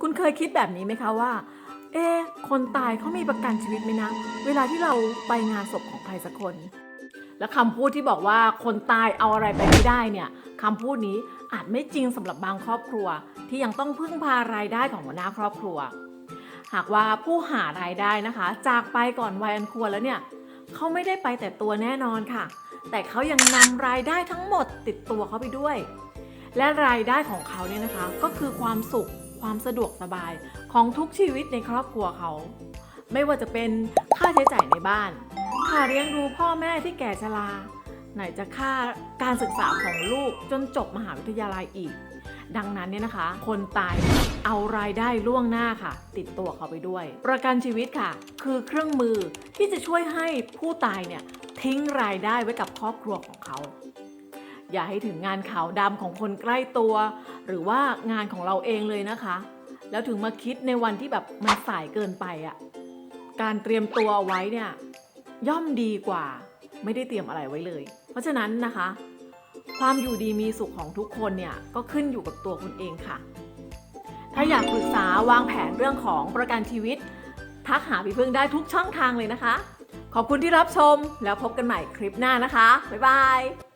คุณเคยคิดแบบนี้ไหมคะว่า เอ๊คนตายเขามีประกันชีวิตไหมนะ เวลาที่เราไปงานศพของใครสักคน และคำพูดที่บอกว่าคนตายเอาอะไรไปไม่ได้เนี่ยคำพูดนี้อาจไม่จริงสำหรับบางครอบครัว ที่ยังต้องพึ่งพารายได้ของหัวหน้าครอบครัว หากว่าผู้หารายได้นะคะ จากไปก่อนวัยอันควรแล้วเนี่ยเขาไม่ได้ไปแต่ตัวแน่นอนค่ะ แต่เขายังนำรายได้ทั้งหมดติดตัวเขาไปด้วย และรายได้ของเขาเนี่ยนะคะ ก็คือความสุข ความสะดวกสบายของทุกชีวิตในครอบครัวเขา ไม่ว่าจะเป็นค่าใช้จ่ายในบ้าน ค่าเลี้ยงดูพ่อแม่ที่แก่ชรา ไหนจะค่าการศึกษาของลูกจนจบมหาวิทยาลัยอีก ดังนั้นเนี่ยนะคะ คนตายเอารายได้ล่วงหน้าค่ะ ติดตัวเขาไปด้วย ประกันชีวิตค่ะ คือเครื่องมือที่จะช่วยให้ผู้ตายเนี่ยทิ้งรายได้ไว้กับครอบครัวของเขา อย่าให้ถึงงานขาวดำของคนใกล้ตัว หรือว่างานของเราเองเลยนะคะ แล้วถึงมาคิดในวันที่แบบมันสายเกินไปอะ่ะการเตรียมตัวเอาไว้เนี่ยย่อมดีกว่า ไม่ได้เตรียมอะไรไว้เลย เพราะฉะนั้นนะคะ ความอยู่ดีมีสุขของทุกคนเนี่ยก็ขึ้นอยู่กับตัวคุณเองค่ะ ถ้าอยากปรึกษาวางแผนเรื่องของประกันชีวิต ทักหาพี่พึ่งได้ทุกช่องทางเลยนะคะ ขอบคุณที่รับชมแล้วพบกันใหม่คลิปหน้านะคะ บ๊ายบาย